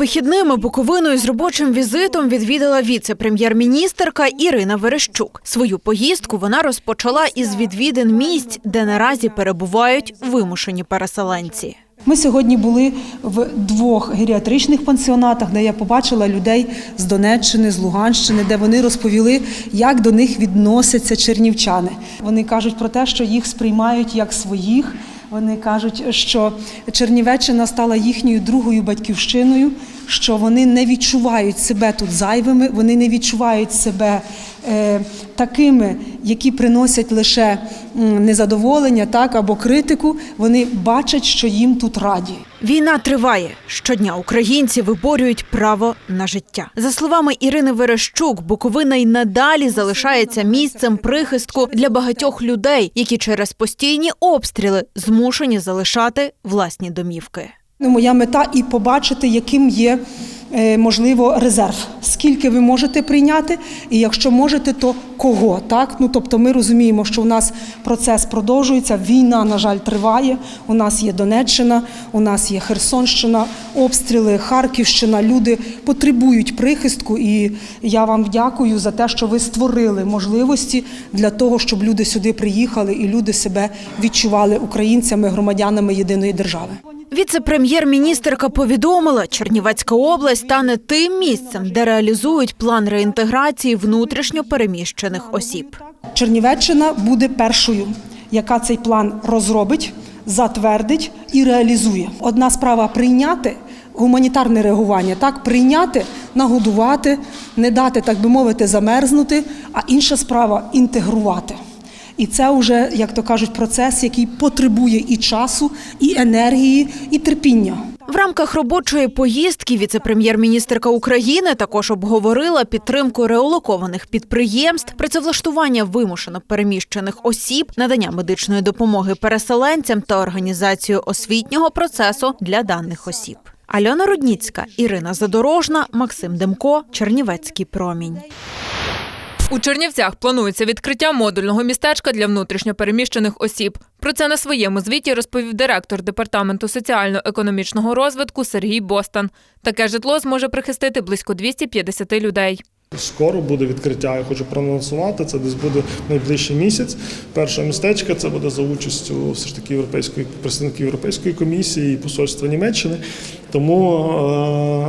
вихідними Буковиною з робочим візитом відвідала віце-прем'єр-міністерка Ірина Верещук. Свою поїздку вона розпочала із відвідин місць, де наразі перебувають вимушені переселенці. Ми сьогодні були в двох геріатричних пансіонатах, де я побачила людей з Донеччини, з Луганщини, де вони розповіли, як до них відносяться чернівчани. Вони кажуть про те, що їх сприймають як своїх. Вони кажуть, що Чернівеччина стала їхньою другою батьківщиною, що вони не відчувають себе тут зайвими, вони не відчувають себе е, такими, які приносять лише незадоволення, так або критику. Вони бачать, що їм тут раді. Війна триває. Щодня українці виборюють право на життя. За словами Ірини Верещук, Буковина й надалі залишається місцем прихистку для багатьох людей, які через постійні обстріли змушені залишати власні домівки. Ну, Моя мета і побачити, яким є можливо резерв. Скільки ви можете прийняти, і якщо можете, то кого так? Ну тобто, ми розуміємо, що у нас процес продовжується. Війна, на жаль, триває. У нас є Донеччина, у нас є Херсонщина, обстріли, Харківщина. Люди потребують прихистку, і я вам дякую за те, що ви створили можливості для того, щоб люди сюди приїхали і люди себе відчували українцями, громадянами єдиної держави. Віце-прем'єр-міністерка повідомила, Чернівецька область стане тим місцем, де реалізують план реінтеграції внутрішньо переміщених осіб. Чернівеччина буде першою, яка цей план розробить, затвердить і реалізує. Одна справа прийняти гуманітарне реагування, так прийняти, нагодувати, не дати, так би мовити, замерзнути. А інша справа інтегрувати. І це вже, як то кажуть, процес, який потребує і часу, і енергії, і терпіння. В рамках робочої поїздки віце-прем'єр-міністерка України також обговорила підтримку реолокованих підприємств, працевлаштування вимушено переміщених осіб, надання медичної допомоги переселенцям та організацію освітнього процесу для даних осіб. Альона Рудніцька, Ірина Задорожна, Максим Демко, Чернівецький промінь. У Чернівцях планується відкриття модульного містечка для внутрішньопереміщених осіб. Про це на своєму звіті розповів директор департаменту соціально-економічного розвитку Сергій Бостан. Таке житло зможе прихистити близько 250 людей. Скоро буде відкриття. Я хочу проанонсувати. Це десь буде найближчий місяць. Перше містечко це буде за участю все ж таки європейської представників Європейської комісії і посольства Німеччини. Тому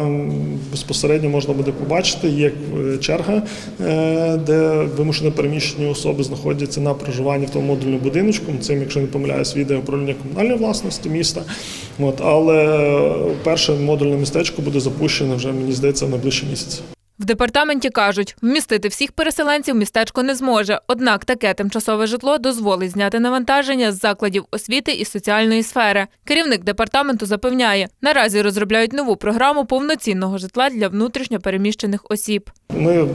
е, безпосередньо можна буде побачити, є е, черга, е, де вимушено переміщені особи знаходяться на проживанні в тому модульному будиночку. Цим, якщо не помиляюсь, відео управління комунальної власності міста. От але перше модульне містечко буде запущено вже мені здається в найближчий місяць. В департаменті кажуть, вмістити всіх переселенців містечко не зможе. Однак таке тимчасове житло дозволить зняти навантаження з закладів освіти і соціальної сфери. Керівник департаменту запевняє, наразі розробляють нову програму повноцінного житла для внутрішньо переміщених осіб. Ми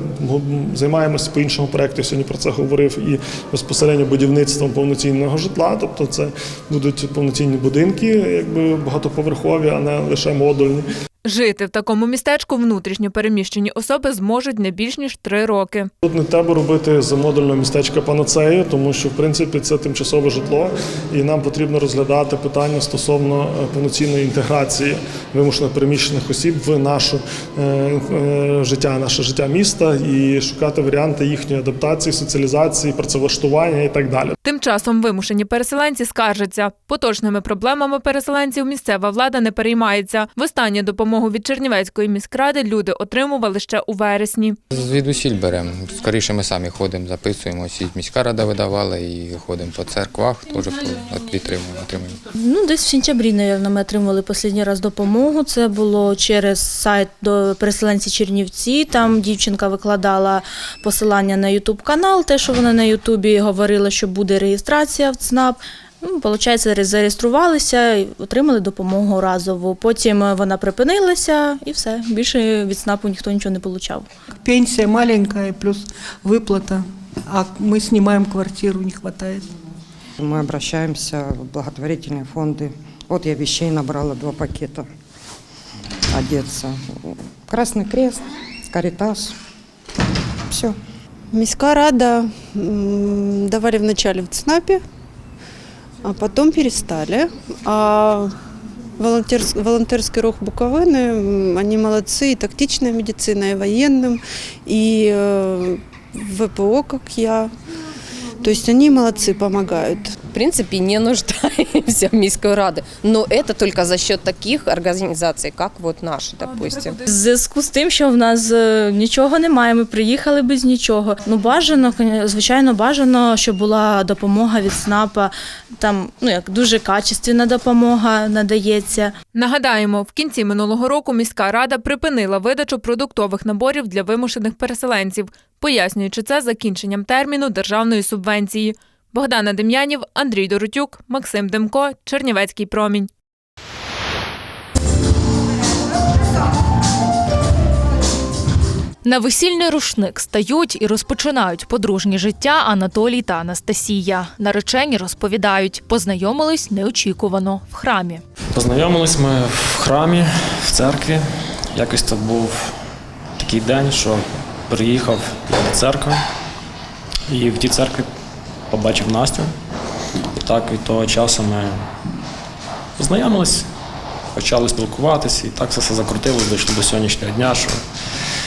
займаємося по іншому проєкту. я Сьогодні про це говорив і безпосередньо будівництвом повноцінного житла. Тобто, це будуть повноцінні будинки, якби багатоповерхові, а не лише модульні. Жити в такому містечку внутрішньо переміщені особи зможуть не більш ніж три роки. Тут не треба робити з модульного містечка панацею, тому що в принципі це тимчасове житло, і нам потрібно розглядати питання стосовно е, повноцінної інтеграції вимушено переміщених осіб в наше е, життя, наше життя міста і шукати варіанти їхньої адаптації, соціалізації, працевлаштування і так далі. Тим часом вимушені переселенці скаржаться. Поточними проблемами переселенців місцева влада не переймається. Востаннє допомогу від Чернівецької міськради люди отримували ще у вересні. Звідусіль беремо. Скоріше ми самі ходимо, записуємо. Всі міська рада видавала і ходимо по церквах, теж підтримуємо, отримуємо. Ну, десь в сентябрі, мабуть, ми отримали останній раз допомогу. Це було через сайт до переселенці Чернівці. Там дівчинка викладала посилання на Ютуб канал, те, що вона на Ютубі говорила, що буде реєстрація в ЦНАП. Ну, Получається, зареєструвалися і отримали допомогу разову. Потім вона припинилася і все. Більше від СНАПу ніхто нічого не отримав. Пенсия маленькая, плюс выплата, а мы снимаем квартиру, не хватает. Мы обращаемся в благотворительные фонды. Вот я вещей набрала два пакета одеться. Красный крест, Каритас. Все. Міська рада м, давали вначале в ЦНАПе, а потом перестали. А волонтерс- волонтерский рух Буковины. М, Они молодцы, и тактичная медицина, и военным, и э, ВПО, как я. То есть они молодцы, помогают. в принципе, не нуждаемся в міської ради. Но это только за счет таких организаций, как вот наши, допустим. В зв'язку з тим, що в нас е, нічого немає, ми приїхали без нічого. Ну бажано, звичайно, бажано, щоб була допомога від СНАПа. Там ну як дуже качественна допомога надається. Нагадаємо, в кінці минулого року міська рада припинила видачу продуктових наборів для вимушених переселенців, пояснюючи це закінченням терміну державної субвенції. Богдана Дем'янів, Андрій Доротюк, Максим Демко, Чернівецький промінь. На весільний рушник стають і розпочинають подружнє життя Анатолій та Анастасія. Наречені розповідають, познайомились неочікувано в храмі. Познайомились ми в храмі, в церкві. Якось то був такий день, що приїхав я до церкви і в тій церкві побачив Настю. І так від того часу ми познайомились, почали спілкуватися, і так все, все закрутилось, дійшло до сьогоднішнього дня, що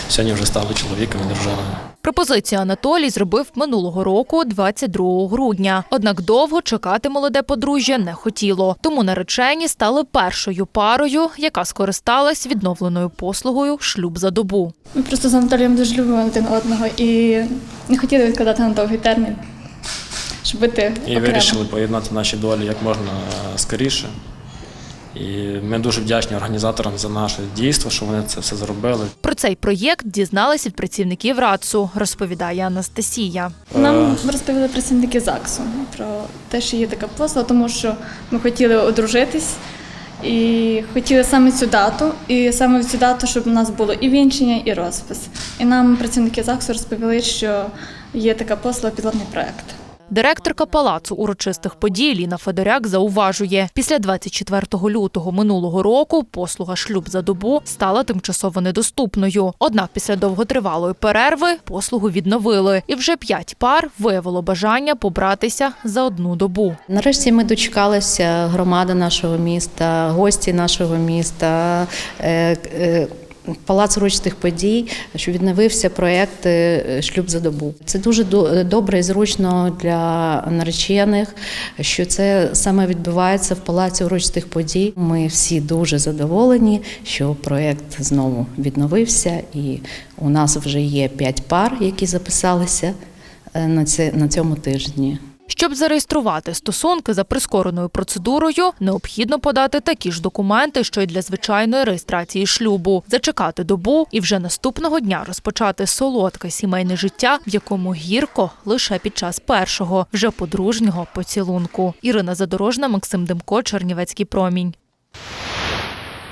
сьогодні вже стали чоловіком і дружиною. Пропозицію Анатолій зробив минулого року, 22 грудня. Однак довго чекати молоде подружжя не хотіло. Тому наречені стали першою парою, яка скористалась відновленою послугою шлюб за добу. Ми просто з Анатолієм дуже любимо один одного і не хотіли відкладати на довгий термін, щоб бути І окремо. вирішили поєднати наші долі як можна скоріше. І ми дуже вдячні організаторам за наше дійство, що вони це все зробили. Про цей проєкт дізналась від працівників РАЦУ, розповідає Анастасія. Нам розповіли працівники ЗАГСу про те, що є така послуга, тому що ми хотіли одружитись і хотіли саме цю дату, і саме в цю дату, щоб у нас було і вінчення, і розпис. І нам працівники ЗАГСу розповіли, що є така послуга пілотний проект. Директорка палацу урочистих подій Ліна Федоряк зауважує, після 24 лютого минулого року послуга шлюб за добу стала тимчасово недоступною. Однак після довготривалої перерви послугу відновили, і вже п'ять пар виявило бажання побратися за одну добу. Нарешті ми дочекалися громади нашого міста, гості нашого міста. Палац урочистих подій, що відновився проєкт е, Шлюб за добу. Це дуже до- добре і зручно для наречених, що це саме відбувається в палаці урочистих подій. Ми всі дуже задоволені, що проєкт знову відновився, і у нас вже є п'ять пар, які записалися е, на цьому тижні. Щоб зареєструвати стосунки за прискореною процедурою, необхідно подати такі ж документи, що й для звичайної реєстрації шлюбу, зачекати добу і вже наступного дня розпочати солодке сімейне життя, в якому гірко лише під час першого, вже подружнього поцілунку. Ірина Задорожна, Максим Демко, Чернівецький промінь.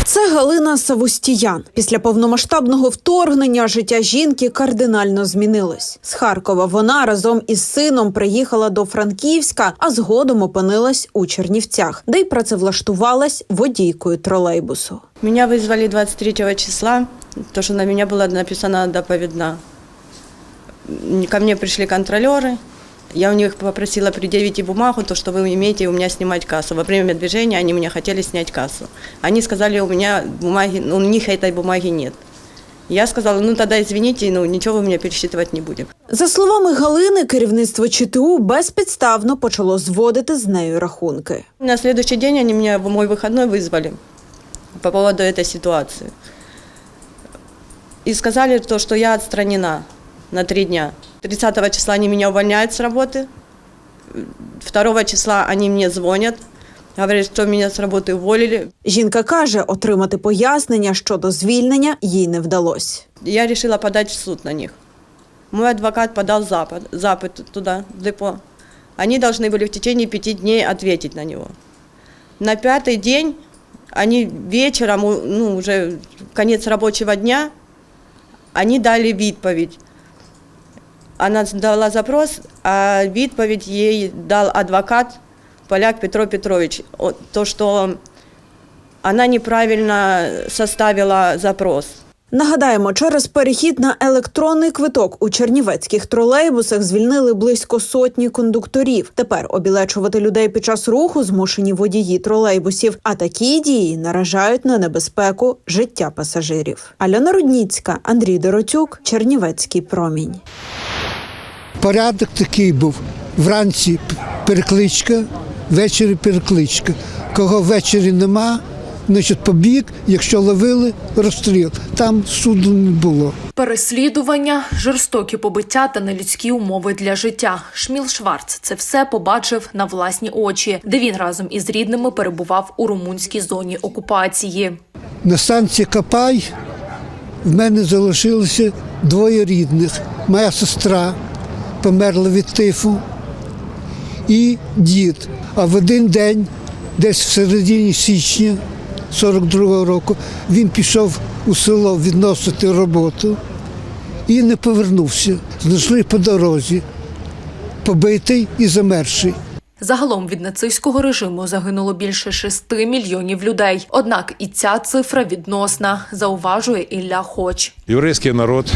Це Галина Савустіян. Після повномасштабного вторгнення життя жінки кардинально змінилось. З Харкова вона разом із сином приїхала до Франківська, а згодом опинилась у Чернівцях, де й працевлаштувалась водійкою тролейбусу. Меня вызвали 23 числа, то, что на меня была написана доповедна. М, Ко мне пришли контролеры, я у них попросила предъявить и бумагу, то, что вы имеете у меня снимать кассу. Во время движения они меня хотели снять кассу. Они сказали, у меня бумаги, ну, у них этой бумаги нет. Я сказала, ну тогда извините, ну ничего вы меня пересчитывать не будем. За словами Галини, керівництво ЧТУ безпідставно почало зводити з нею рахунки. На следующий день они меня в мой выходной вызвали по поводу этой ситуации. И сказали то, что я отстранена на три дня. 30 числа они меня увольняют с работы. 2 числа они мне звонят, говорят, что меня с работы уволили. Жінка каже, отримати пояснення щодо звільнення їй не вдалося. Я решила подать в суд на них. Мой адвокат подал запад, запад туда, в депо. Они должны были в течение пяти дней ответить на него. На пятый день они вечером, у- ну, уже конец рабочего дня, они дали відповідь. Она дала запрос, а відповідь ей дал адвокат Поляк Петро Петрович. То, что она неправильно составила запрос. Нагадаємо, через перехід на електронний квиток у чернівецьких тролейбусах звільнили близько сотні кондукторів. Тепер обілечувати людей під час руху змушені водії тролейбусів. А такі дії наражають на небезпеку життя пасажирів. Альона Рудніцька, Андрій Доротюк, Чернівецький промінь. Порядок такий був. Вранці перекличка, ввечері перекличка. Кого ввечері нема, значить побіг, якщо ловили, розстріл. Там суду не було. Переслідування, жорстокі побиття та нелюдські умови для життя. Шміл Шварц це все побачив на власні очі, де він разом із рідними перебував у румунській зоні окупації. На станції Капай в мене залишилося двоє рідних. Моя сестра померла від тифу і дід. А в один день, десь в середині січня 42-го року, він пішов у село відносити роботу і не повернувся. Знайшли по дорозі, побитий і замерший. Загалом від нацистського режиму загинуло більше 6 мільйонів людей. Однак і ця цифра відносна, зауважує Ілля Хоч. Єврейський народ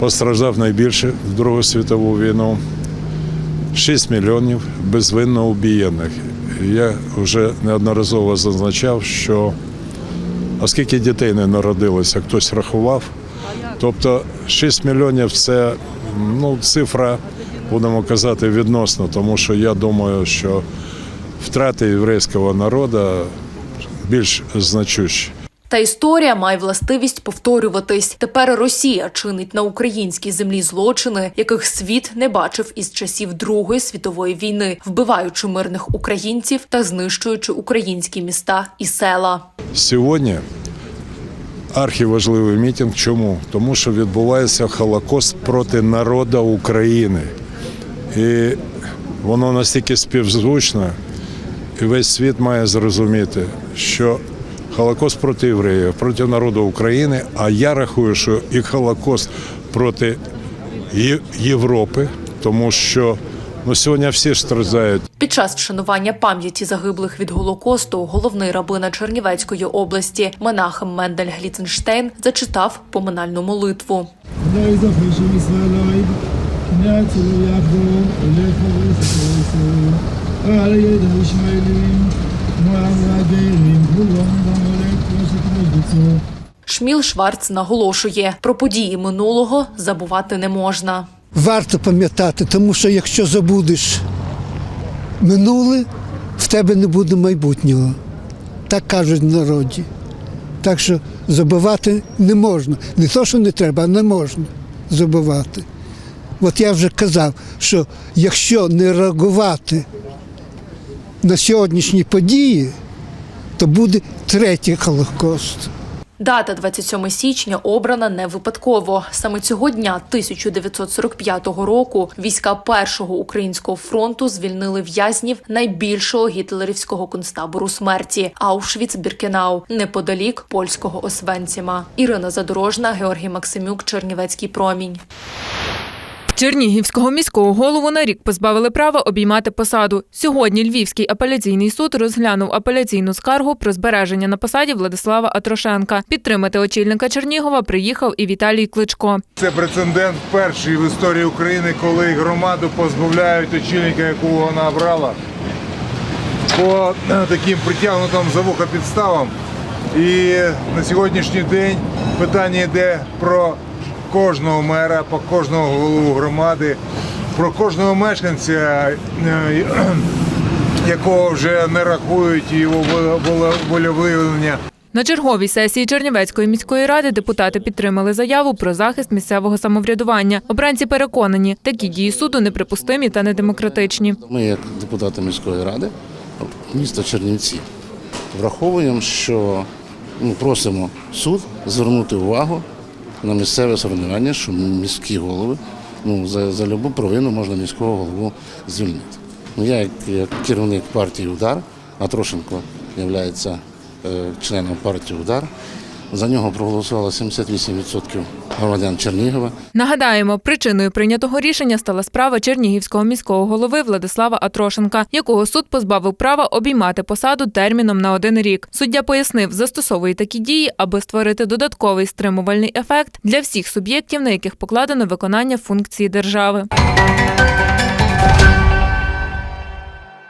постраждав найбільше в Другу світову війну. 6 мільйонів безвинно убієних. Я вже неодноразово зазначав, що оскільки дітей не народилося, хтось рахував. Тобто 6 мільйонів це ну, цифра, будемо казати, відносно, тому що я думаю, що втрати єврейського народу більш значущі. Та історія має властивість повторюватись. Тепер Росія чинить на українській землі злочини, яких світ не бачив із часів Другої світової війни, вбиваючи мирних українців та знищуючи українські міста і села. Сьогодні архіважливий мітинг. Чому? Тому що відбувається Холокост проти народу України. І воно настільки співзвучне, і весь світ має зрозуміти, що Холокост проти євреїв, проти народу України, а я рахую, що і Холокост проти Європи, тому що ну, сьогодні всі ж страждають Під час вшанування пам'яті загиблих від голокосту головний рабина Чернівецької області Менахем Мендель Гліценштейн зачитав поминальну молитву. Шміл Шварц наголошує, про події минулого забувати не можна. Варто пам'ятати, тому що якщо забудеш минуле, в тебе не буде майбутнього. Так кажуть в народі. Так що забувати не можна. Не то, що не треба, а не можна забувати. От я вже казав, що якщо не реагувати на сьогоднішні події, то буде третій Холокост. Дата 27 січня обрана не випадково. Саме цього дня 1945 року війська першого українського фронту звільнили в'язнів найбільшого гітлерівського концтабору смерті Аушвіц-Біркенау неподалік польського Освенціма. Ірина Задорожна, Георгій Максимюк, Чернівецький промінь. Чернігівського міського голову на рік позбавили права обіймати посаду. Сьогодні Львівський апеляційний суд розглянув апеляційну скаргу про збереження на посаді Владислава Атрошенка. Підтримати очільника Чернігова приїхав і Віталій Кличко. Це прецедент перший в історії України, коли громаду позбавляють очільника, якого вона обрала, по е, таким притягнутим за вуха підставам. І на сьогоднішній день питання йде про кожного мера, про кожного голову громади, про кожного мешканця, е, якого вже не рахують його волевиявлення. На черговій сесії Чернівецької міської ради депутати підтримали заяву про захист місцевого самоврядування. Обранці переконані, такі дії суду неприпустимі та недемократичні. Ми, як депутати міської ради міста Чернівці, враховуємо, що ну, просимо суд звернути увагу на місцеве самоврядування, що міські голови ну, за, за любу провину можна міського голову звільнити. Ну, я, як, як керівник партії Удар, а Трошенко є членом партії Удар, За нього проголосувало 78% громадян Чернігова. Нагадаємо, причиною прийнятого рішення стала справа Чернігівського міського голови Владислава Атрошенка, якого суд позбавив права обіймати посаду терміном на один рік. Суддя пояснив, застосовує такі дії, аби створити додатковий стримувальний ефект для всіх суб'єктів, на яких покладено виконання функції держави.